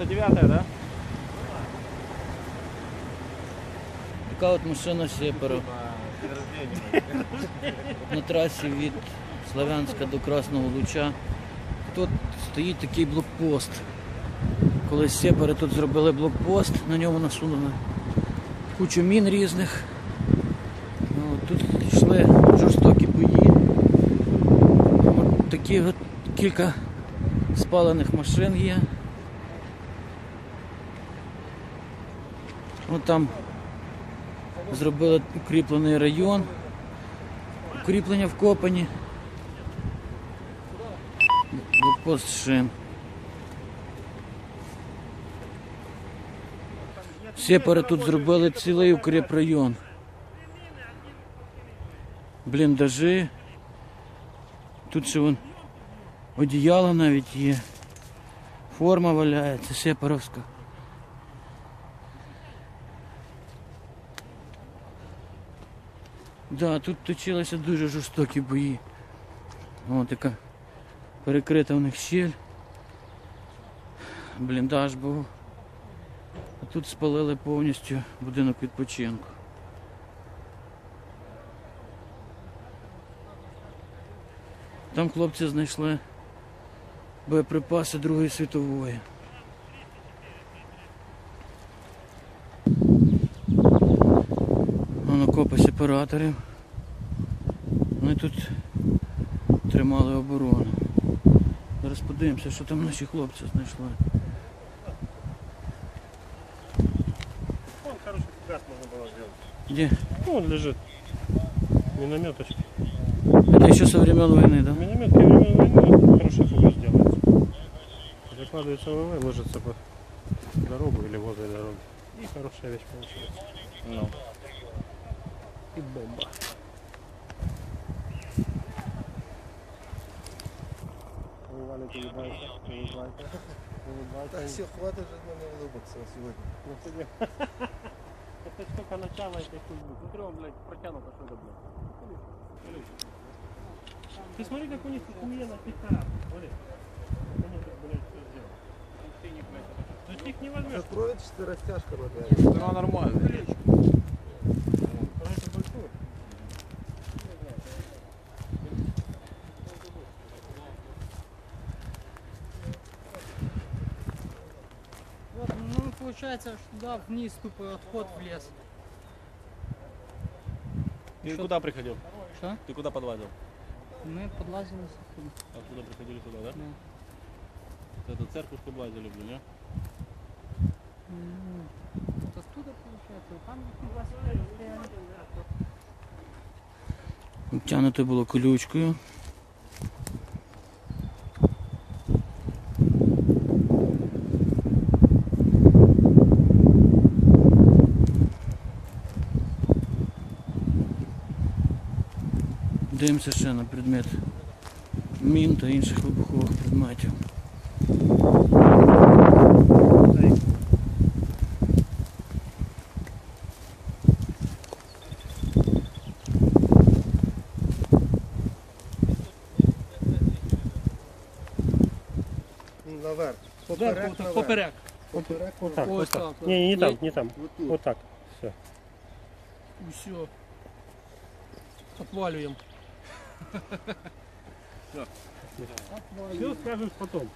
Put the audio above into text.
99-я, да? Така от машина Сепаро на трасі від Славянська до Красного Луча. Тут стоїть такий блокпост. Коли Сепари тут зробили блокпост, на ньому насунули кучу мін різних. Ну, тут йшли жорстокі бої. Такі от кілька спалених машин є. От там зробили укріплений район. Укріплення вкопані. Блокпост шин. Сепари тут зробили цілий укріпрайон. Бліндажі. Тут ще вон одіяло навіть є. Форма валяється, сепаровська. Да, тут точилися дуже жорстокі бої. О, така перекрита в них щель. Бліндаж був. А тут спалили повністю будинок відпочинку. Там хлопці знайшли боєприпаси Другої світової. Воно копи сепараторів. Вони тут тримали оборону. Зараз подивимося, що там наші хлопці знайшли. Вон хороший газ можно было сделать. Де? Ну, он лежит. Минометочка. Это еще со времен войны, да? Миномет во время войны хороший фугас делается. Закладывается ВВ, ложится по дорогу или возле дороги. И хорошая вещь получается. Ну. И бомба. Улыбается. Так, все, хватит же на меня улыбаться сегодня. Ну. Это только начало этой хуйни. Смотри, он, блядь, протянут отсюда, блядь. Ты смотри, как у них охуенно пикап. Смотри. Как они тут, блядь, все сделали. Ты не, блядь, это- То есть их не возьмешь. Закроется растяжка ногами. Ну, нормально. получается, что туда вниз тупой отход в лес. Ты куда приходил? Что? Ты куда подвозил? Мы подлазили с оттуда. Откуда приходили сюда, да? Да. Это церковь облазили, блин, не? М, Вот оттуда получается, там два стояли. Тягнуто було колючкою. Дивимося ще на предмет мін та інших вибухових предметів. Наверх. Поперек, наверх. поперек. Поперек. Так, Ось вот так. от. Не, не там, не там. Вот тут. Так. Все. Все. Отваливаем. Все скажешь потом.